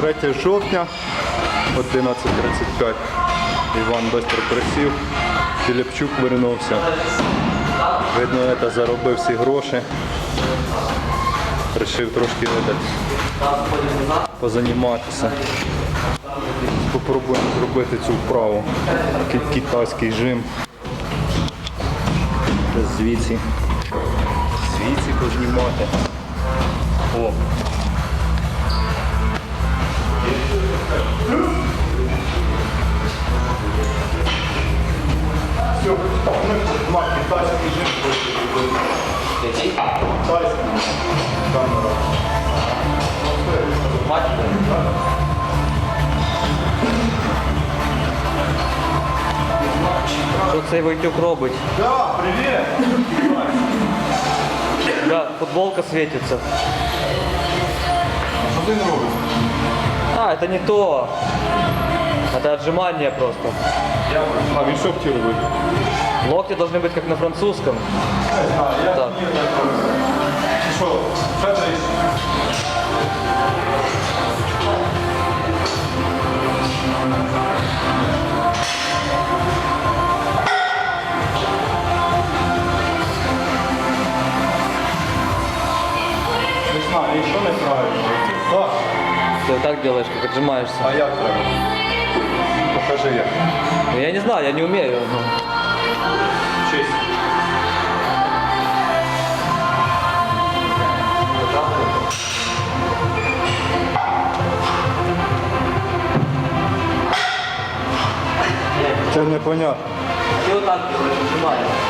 3 жовтня, 11.35. Іван быстро присів, Філіпчук вернувся. Видно, це заробив всі гроші. Рішив трошки этот, позаніматися. Попробуємо зробити цю вправу. Китайський жим. Звідси. Звідси познімати. О. Все, два китайський жим. Китайський. Камера. Що цей Войтюк робить? Да, привіт! Да, футболка світиться. Що ти робиш? А, это не то. Это отжимание просто. А він що хотів робити? Локти должны быть как на французском. я що? Федрич? Не знаю, неправильно? Так. Ты вот так делаешь, как отжимаешься. А як треба? Покажи як. Ну, я не знаю, я не умею. ну. Честь. Це непонятно. Ты вот так делаешь, отжимаешь.